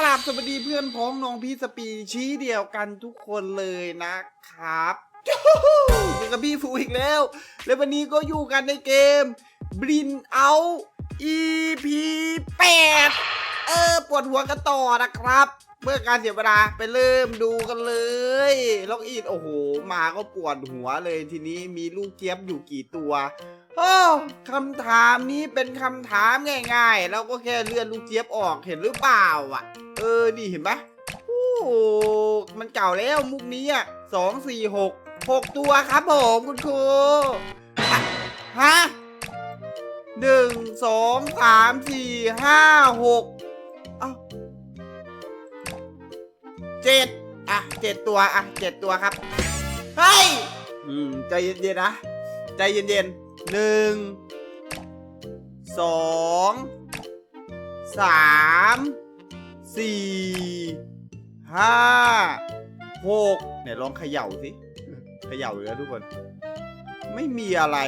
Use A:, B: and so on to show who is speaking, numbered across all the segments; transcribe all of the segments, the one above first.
A: ราบสวัสดีเพื่อนพ้องน้องพี่สปีชี้เดียวกันทุกคนเลยนะครับยูฮูอยู่กับพี่ฟูอีกแล้ว และวันนี้ก็อยู่กันในเกมบลินเอา EP 8เออปวดหัวกันต่อนะครับ เมื่อการเสียเวลาไปเริ่มดูกันเลยล็อกอินโอ้โห มาก็ปวดหัวเลยทีนี้มีลูกเจี๊ยบอยู่กี่ตัวโอ้คำถามนี้เป็นคำถามง่ายๆเราก็แค่เลื่อนลูกเจี๊ยบออกเห็นหรือเปล่าอะ เออนี่เห็นปะโอ้มันเก่าแล้วมุกนี้อะสองสี่หกหกตัวครับผมคุณครูฮะหนึ่งสองสามสี่ห้าหก เจ็ดอะเจ็ดตัวอะเจ็ดตัวครับเฮ้ยอืมใจเย็นๆนะใจเย็นๆหนึ่งสองสามสี่ห้าหกเนี่ยลองเขย่าสิเขย่าเลยนะทุกคน ไม่มีอะไร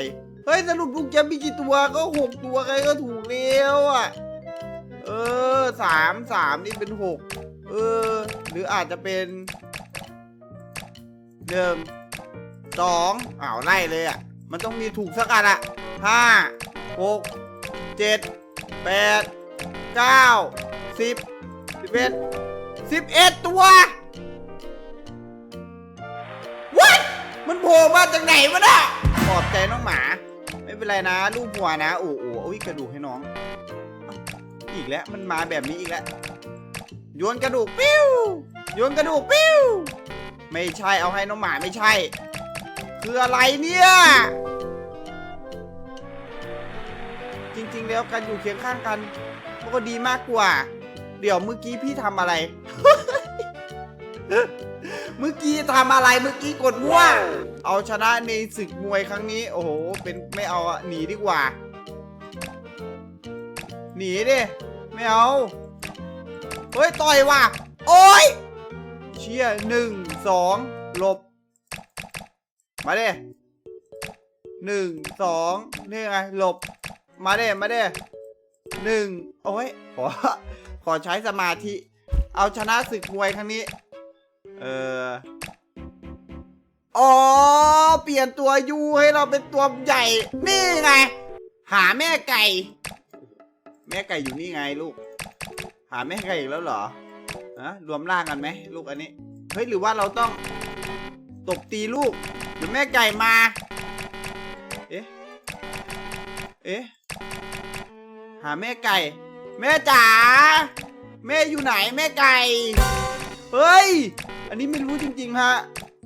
A: เฮ้ย สรุปลูกจะมีกี่ตัวก็หกตัวใครก็ถูกแล้วอะ เออสามสามนี่เป็นหกเออ รืออาจจะเป็นหนึ่งสองอ้าวไล่เลยอะ มันต้องมีถูกสักอันอะห้าหกเจ็ดแปดเก้าสิบสิบเอ็ดสิบเอ็ดตัววัดมันโผล่มาจากไหนวะน่ะปลอบใจน้องหมา ไม่เป็นไรนะลูกหัวนะ โอ้โหอุ้ยกระดูกให้น้อง อีกแล้วมันมาแบบนี้อีกแล้ว โยนกระดูกปิ้วโยนกระดูกปิ้วไม่ใช่เอาให้น้องหมาไม่ใช่ คืออะไรเนี่ย จริงๆแล้วกันอยู่เคียงข้างกันมันก็ดีมากกว่า เดี๋ยวเมื่อกี้พี่ทำอะไร เมื่อกี้ทำอะไรเมื่อกี้กดมั่วเอาชนะในศึกมวยครั้งนี้ โอ้โห เป็นไม่เอาอะหนีดีกว่า หนีดิ ไม่เอา เฮ้ย ต่อยว่ะ โอ้ย เชี่ยหนึ่งสองหลบ มาเด้หนึ่งสองนี่ไง หลบ มาเด้มาเด้หนึ่งโอ้ย ขอ ขอใช้สมาธิ เอาชนะศึกมวยครั้งนี้ เอออ๋อ เปลี่ยนตัวยูให้เราเป็นตัวใหญ่ นี่ไง หาแม่ไก่ แม่ไก่อยู่นี่ไงลูก หาแม่ไก่อีกแล้วเหรออะรวมร่างกันไหมลูกอันนี้ เฮ้ยหรือว่าเราต้องตบตีลูกหรือแม่ไก่มา เอ๊ะ เอ๊ะ หาแม่ไก่ แม่จ๋า แม่อยู่ไหนแม่ไก่ เฮ้ย อันนี้ไม่รู้จริงๆฮะ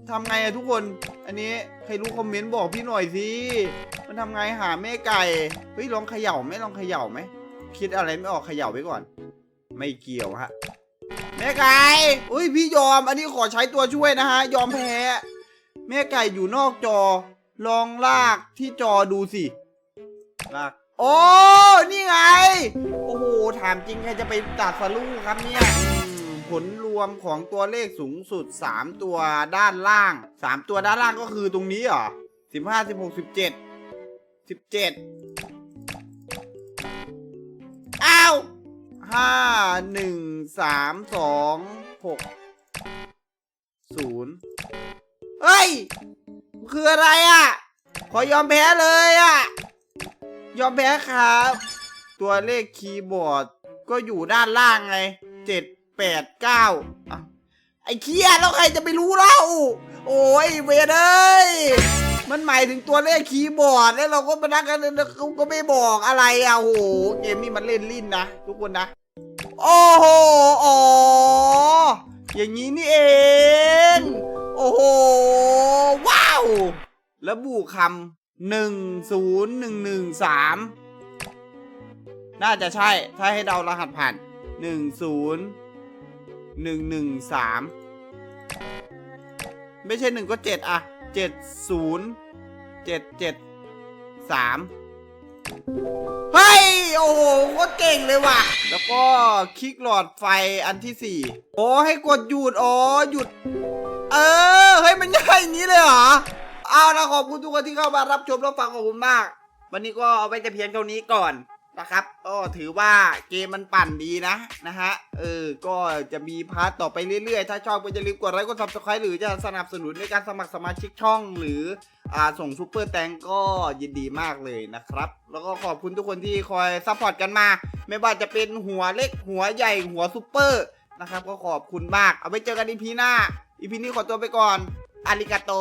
A: ทำไงอะทุกคน อันนี้ใครรู้คอมเมนต์บอกพี่หน่อยสิ มันทำไงหาแม่ไก่ เฮ้ยลองเขย่าไหมลองเขย่าไหม คิดอะไรไม่ออกเขย่าไว้ก่อน ไม่เกี่ยวฮะแม่ไก่อุ้ยพี่ยอม อันนี้ขอใช้ตัวช่วยนะฮะ ยอมแพ้ แม่ไก่อยู่นอกจอ ลองลากที่จอดูสิลากโอ้นี่ไง โอ้โห ถามจริงใครจะไปตัดสลูครับเนี่ยผลรวมของตัวเลขสูงสุด 3 ตัวด้านล่าง 3 ตัวด้านล่างก็คือตรงนี้เหรอ15 16 17 17อ้าวห้า หนึ่งสามสองหกศูนย์เฮ้ย คืออะไรอะ ขอยอมแพ้เลยอะ ยอมแพ้ครับ ตัวเลขคีย์บอร์ดก็อยู่ด้านล่างไงเจ็ดแปดเก้าอะไอ้เคียแล้วใครจะไปรู้เล่า โอ้ยเวเอ้ยมันหมายถึงตัวเลขคีย์บอร์ดแล้วเราก็มานั่งกันแล้วเขาก็ไม่บอกอะไรอะโอ้โหเกมนี้มันเล่นลิ้นนะทุกคนนะ โอ้โหอ๋ออย่างนี้นี่เอง โอ้โห ว้าว แล้วบุคำหนึ่งศูนย์หนึ่งหนึ่งสามน่าจะใช่ ถ้าให้เดารหัสผ่านหนึ่งศูนย์หนึ่งหนึ่งสามไม่ใช่หนึ่งก็เจ็ดอะเจ็ดศูนย์เจ็ดเจ็ดสามเฮ้ โอ้โหก็เก่งเลยว่ะ แล้วก็คลิกหลอดไฟอันที่สี่โอ้ให้กดหยุดอ๋อหยุด เออเฮ้ยมันง่ายอย่างนี้เลยเหรอเอาละขอบคุณทุกคนที่เข้ามารับชมรับฟังของผมมาก วันนี้ก็เอาไว้แต่เพียงเท่านี้ก่อน นะครับก็ถือว่าเกมมันปั่นดีนะนะฮะ เออ ก็จะมีพาร์ทต่อไปเรื่อยๆ ถ้าชอบก็อย่าลืมกดไลค์ กดซับสไครต์หรือจะสนับสนุนในการสมัครสมาชิกช่อง หรืออ่าส่งซูเปอร์แตงก็ยินดีมากเลยนะครับ แล้วก็ขอบคุณทุกคนที่คอยซัพพอร์ตกันมา ไม่ว่าจะเป็นหัวเล็ก หัวใหญ่ หัวซูเปอร์นะครับ ก็ขอบคุณมาก เอาไว้เจอกันอีพีหน้าอีพีนี้ขอตัวไปก่อนอาริกาโต